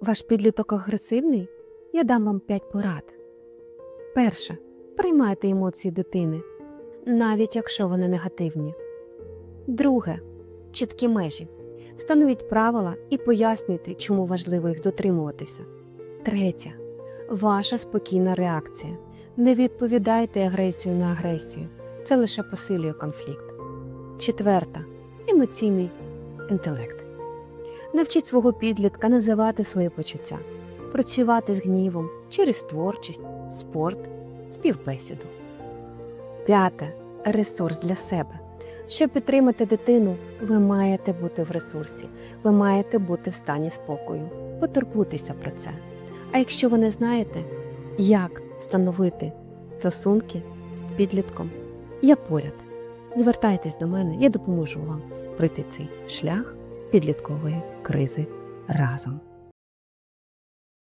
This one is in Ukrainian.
Ваш підліток агресивний? Я дам вам 5 порад. Перше. Приймайте емоції дитини, навіть якщо вони негативні. Друге. Чіткі межі. Встановіть правила і пояснюйте, чому важливо їх дотримуватися. Третє. Ваша спокійна реакція. Не відповідайте агресію на агресію. Це лише посилює конфлікт. Четверта. Емоційний інтелект. Навчіть свого підлітка називати свої почуття, працювати з гнівом через творчість, спорт, співбесіду. П'яте ресурс для себе. Щоб підтримати дитину, ви маєте бути в ресурсі, ви маєте бути в стані спокою. Потурбуйтеся про це. А якщо ви не знаєте, як встановити стосунки з підлітком, я поряд. Звертайтесь до мене, я допоможу вам пройти цей шлях підліткової кризи разом.